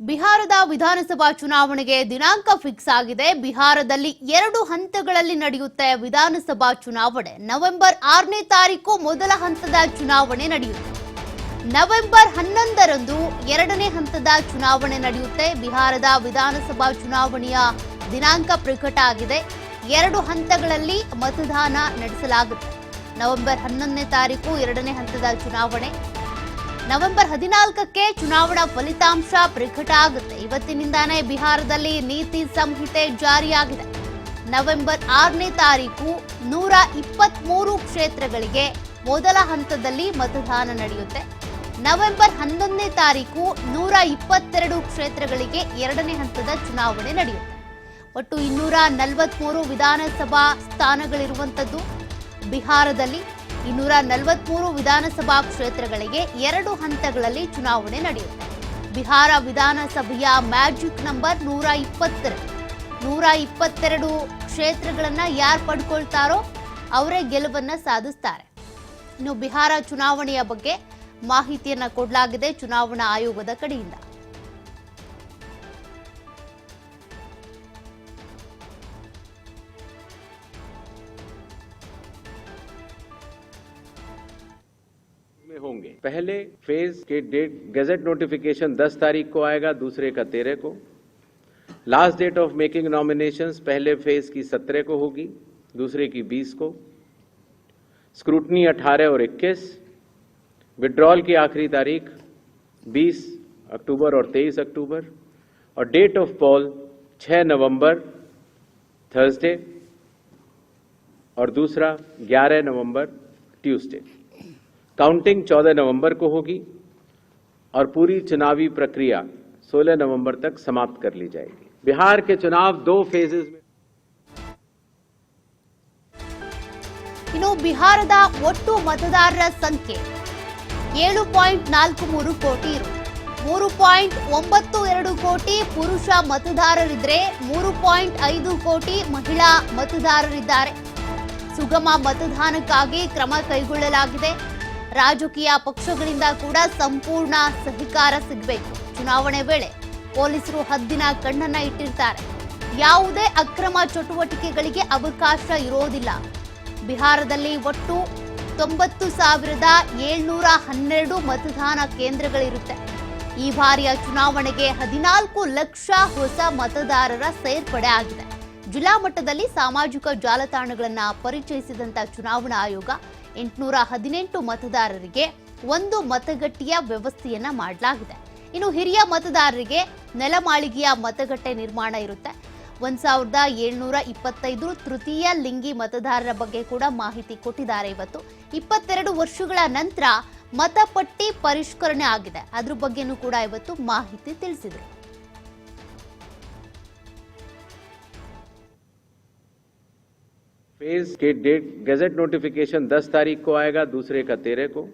ಬಿಹಾರದ ವಿಧಾನಸಭಾ ಚುನಾವಣೆಗೆ ದಿನಾಂಕ ಫಿಕ್ಸ್ ಆಗಿದೆ. ಬಿಹಾರದಲ್ಲಿ ಎರಡು ಹಂತಗಳಲ್ಲಿ ನಡೆಯುತ್ತೆ ವಿಧಾನಸಭಾ ಚುನಾವಣೆ. ನವೆಂಬರ್ ಆರನೇ ತಾರೀಕು ಮೊದಲ ಹಂತದ ಚುನಾವಣೆ ನಡೆಯುತ್ತೆ. ನವೆಂಬರ್ ಹನ್ನೊಂದರಂದು ಎರಡನೇ ಹಂತದ ಚುನಾವಣೆ ನಡೆಯುತ್ತೆ. ಬಿಹಾರದ ವಿಧಾನಸಭಾ ಚುನಾವಣೆಯ ದಿನಾಂಕ ಪ್ರಕಟ ಆಗಿದೆ. ಎರಡು ಹಂತಗಳಲ್ಲಿ ಮತದಾನ ನಡೆಸಲಾಗುತ್ತೆ. ನವೆಂಬರ್ ಹನ್ನೊಂದನೇ ತಾರೀಕು ಎರಡನೇ ಹಂತದ ಚುನಾವಣೆ. ನವೆಂಬರ್ ಹದಿನಾಲ್ಕಕ್ಕೆ ಚುನಾವಣಾ ಫಲಿತಾಂಶ ಪ್ರಕಟ ಆಗುತ್ತೆ. ಇವತ್ತಿನಿಂದಾನೇ ಬಿಹಾರದಲ್ಲಿ ನೀತಿ ಸಂಹಿತೆ ಜಾರಿಯಾಗಿದೆ. ನವೆಂಬರ್ ಆರನೇ ತಾರೀಕು ನೂರ ಇಪ್ಪತ್ಮೂರು ಕ್ಷೇತ್ರಗಳಿಗೆ ಮೊದಲ ಹಂತದಲ್ಲಿ ಮತದಾನ ನಡೆಯುತ್ತೆ. ನವೆಂಬರ್ ಹನ್ನೊಂದನೇ ತಾರೀಕು ನೂರ ಇಪ್ಪತ್ತೆರಡು ಕ್ಷೇತ್ರಗಳಿಗೆ ಎರಡನೇ ಹಂತದ ಚುನಾವಣೆ ನಡೆಯುತ್ತೆ. ಒಟ್ಟು ಇನ್ನೂರ ನಲವತ್ಮೂರು ವಿಧಾನಸಭಾ ಸ್ಥಾನಗಳಿರುವಂಥದ್ದು. ಬಿಹಾರದಲ್ಲಿ ಇನ್ನೂರ ನಲವತ್ಮೂರು ವಿಧಾನಸಭಾ ಕ್ಷೇತ್ರಗಳಿಗೆ ಎರಡು ಹಂತಗಳಲ್ಲಿ ಚುನಾವಣೆ ನಡೆಯುತ್ತೆ. ಬಿಹಾರ ವಿಧಾನಸಭೆಯ ಮ್ಯಾಜಿಕ್ ನಂಬರ್ ನೂರ ಇಪ್ಪತ್ತೆರಡು ನೂರ ಇಪ್ಪತ್ತೆರಡು ಕ್ಷೇತ್ರಗಳನ್ನು ಯಾರು ಪಡ್ಕೊಳ್ತಾರೋ ಅವರೇ ಗೆಲುವನ್ನ ಸಾಧಿಸ್ತಾರೆ. ಇನ್ನು ಬಿಹಾರ ಚುನಾವಣೆಯ ಬಗ್ಗೆ ಮಾಹಿತಿಯನ್ನ ಕೊಡಲಾಗಿದೆ ಚುನಾವಣಾ ಆಯೋಗದ ಕಡೆಯಿಂದ. होंगे। पहले फ़ेज़ के डेट गजट नोटिफिकेशन 10 तारीख को आएगा, दूसरे का 13 को। Last date of making nomination पहले फ़ेज़ की 17 को होगी, दूसरे की 20 को। स्क्रूटनी 18 और 21 विड्रॉल की आखिरी तारीख 20 अक्टूबर और 23 अक्टूबर। और डेट ऑफ़ पॉल 6 नवंबर थर्सडे और दूसरा 11 नवंबर ट्यूसडे काउंटिंग 14 नवंबर को होगी और पूरी चुनावी प्रक्रिया 16 नवंबर तक समाप्त कर ली जाएगी बिहार के चुनाव दो फेजेस में ಇನ್ನು ಬಿಹಾರದ ಒಟ್ಟು ಮತದಾರರ ಸಂಖ್ಯೆ ಏಳು ಪಾಯಿಂಟ್ ನಾಲ್ಕು ಮೂರು ಕೋಟಿ ಇರು ಮೂರು ಪಾಯಿಂಟ್ ಒಂಬತ್ತು ಎರಡು ಕೋಟಿ ಪುರುಷ ಮತದಾರರಿದ್ರೆ ಮೂರು ಪಾಯಿಂಟ್ ಐದು ಕೋಟಿ ಮಹಿಳಾ ಮತದಾರರಿದ್ದಾರೆ ಸುಗಮ ಮತದಾನಕ್ಕಾಗಿ ಕ್ರಮ ಕೈಗೊಳ್ಳಲಾಗಿದೆ ರಾಜಕೀಯ ಪಕ್ಷಗಳಿಂದ ಕೂಡ ಸಂಪೂರ್ಣ ಸಹಕಾರ ಸಿಗಬೇಕು. ಚುನಾವಣೆ ವೇಳೆ ಪೊಲೀಸರು ಹದ್ದಿನ ಕಣ್ಣನ್ನ ಇಟ್ಟಿರ್ತಾರೆ. ಯಾವುದೇ ಅಕ್ರಮ ಚಟುವಟಿಕೆಗಳಿಗೆ ಅವಕಾಶ ಇರೋದಿಲ್ಲ. ಬಿಹಾರದಲ್ಲಿ ಒಟ್ಟು ತೊಂಬತ್ತು ಸಾವಿರದ ಏಳ್ನೂರ ಹನ್ನೆರಡು ಮತದಾನ ಕೇಂದ್ರಗಳಿರುತ್ತೆ. ಈ ಬಾರಿಯ ಚುನಾವಣೆಗೆ ಹದಿನಾಲ್ಕು ಲಕ್ಷ ಹೊಸ ಮತದಾರರ ಸೇರ್ಪಡೆ ಆಗಿದೆ. ಜಿಲ್ಲಾ ಮಟ್ಟದಲ್ಲಿ ಸಾಮಾಜಿಕ ಜಾಲತಾಣಗಳನ್ನು ಪರಿಚಯಿಸಿದಂತ ಚುನಾವಣಾ ಆಯೋಗ ಎಂಟುನೂರ ಹದಿನೆಂಟು ಮತದಾರರಿಗೆ ಒಂದು ಮತಗಟ್ಟೆಯ ವ್ಯವಸ್ಥೆಯನ್ನ ಮಾಡಲಾಗಿದೆ. ಇನ್ನು ಹಿರಿಯ ಮತದಾರರಿಗೆ ನೆಲಮಾಳಿಗೆಯ ಮತಗಟ್ಟೆ ನಿರ್ಮಾಣ ಇರುತ್ತೆ. ಒಂದ್ ಸಾವಿರದ ಏಳ್ನೂರ ಇಪ್ಪತ್ತೈದು ತೃತೀಯ ಲಿಂಗಿ ಮತದಾರರ ಬಗ್ಗೆ ಕೂಡ ಮಾಹಿತಿ ಕೊಟ್ಟಿದ್ದಾರೆ ಇವತ್ತು. ಇಪ್ಪತ್ತೆರಡು ವರ್ಷಗಳ ನಂತರ ಮತಪಟ್ಟಿ ಪರಿಷ್ಕರಣೆ ಆಗಿದೆ. ಅದ್ರ ಬಗ್ಗೆನೂ ಕೂಡ ಇವತ್ತು ಮಾಹಿತಿ ತಿಳಿಸಿದರು. फ़ेज़ के डेट, गजट नोटिफिकेशन 10 तारीख को आएगा, दूसरे का 13 को।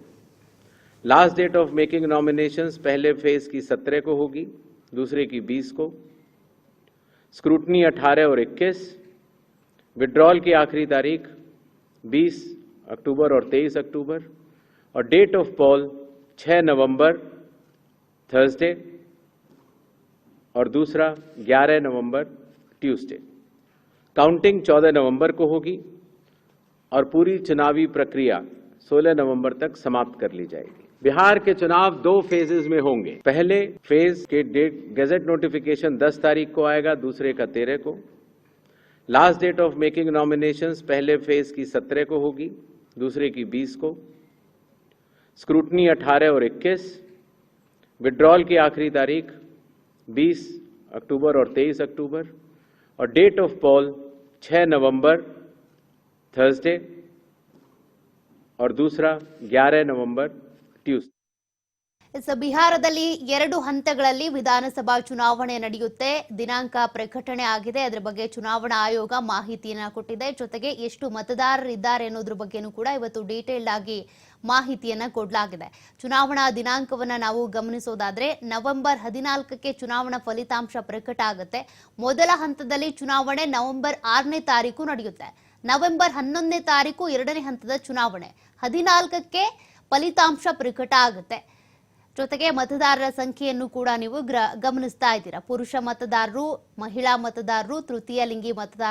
Last date of making nominations पहले फ़ेज़ की 17 को होगी, दूसरे की 20 को। स्क्रूटनी 18 और 21 विड्रॉल की आखिरी तारीख 20 अक्टूबर और 23 अक्टूबर। और डेट ऑफ़ पॉल 6 नवंबर थर्सडे और दूसरा 11 नवंबर ट्यूसडे काउंटिंग 14 नवंबर को होगी और पूरी चुनावी प्रक्रिया 16 नवंबर तक समाप्त कर ली जाएगी। बिहार के चुनाव दो फेजेस में होंगे। पहले फ़ेज़ के डेट गजट नोटिफिकेशन 10 तारीख को आएगा, दूसरे का 13 को। Last date of making nominations पहले फ़ेज़ की 17 को होगी, दूसरे की 20 को। स्क्रूटनी 18 और 21 विड्रॉल की आखिरी तारीख 20 अक्टूबर और 23 अक्टूबर। और डेट ऑफ़ पॉल 6 नवंबर थर्सडे और दूसरा 11 नवंबर ट्यूसडे ಬಿಹಾರದಲ್ಲಿ ಎರಡು ಹಂತಗಳಲ್ಲಿ ವಿಧಾನಸಭಾ ಚುನಾವಣೆ ನಡೆಯುತ್ತೆ. ದಿನಾಂಕ ಪ್ರಕಟಣೆ ಆಗಿದೆ. ಅದರ ಬಗ್ಗೆ ಚುನಾವಣಾ ಆಯೋಗ ಮಾಹಿತಿಯನ್ನು ಕೊಟ್ಟಿದೆ. ಜೊತೆಗೆ ಎಷ್ಟು ಮತದಾರರಿದ್ದಾರೆ ಅನ್ನೋದ್ರ ಬಗ್ಗೆನೂ ಕೂಡ ಇವತ್ತು ಡೀಟೇಲ್ಡ್ ಆಗಿ ಮಾಹಿತಿಯನ್ನು ಕೊಡಲಾಗಿದೆ. ಚುನಾವಣಾ ದಿನಾಂಕವನ್ನು ನಾವು ಗಮನಿಸೋದಾದ್ರೆ ನವೆಂಬರ್ ಹದಿನಾಲ್ಕಕ್ಕೆ ಚುನಾವಣಾ ಫಲಿತಾಂಶ ಪ್ರಕಟ ಆಗುತ್ತೆ. ಮೊದಲ ಹಂತದಲ್ಲಿ ಚುನಾವಣೆ ನವೆಂಬರ್ ಆರನೇ ತಾರೀಕು ನಡೆಯುತ್ತೆ. ನವೆಂಬರ್ ಹನ್ನೊಂದನೇ ತಾರೀಕು ಎರಡನೇ ಹಂತದ ಚುನಾವಣೆ. ಹದಿನಾಲ್ಕಕ್ಕೆ ಫಲಿತಾಂಶ ಪ್ರಕಟ ಆಗುತ್ತೆ. ಜೊತೆಗೆ ಮತದಾರರ ಸಂಖ್ಯೆಯನ್ನು ಕೂಡ ನೀವು ಗಮನಿಸ್ತಾ ಇದ್ದೀರಾ. ಪುರುಷ ಮತದಾರರು ಮಹಿಳಾ ಮತದಾರರು ತೃತೀಯ ಲಿಂಗಿ ಮತದಾರರು.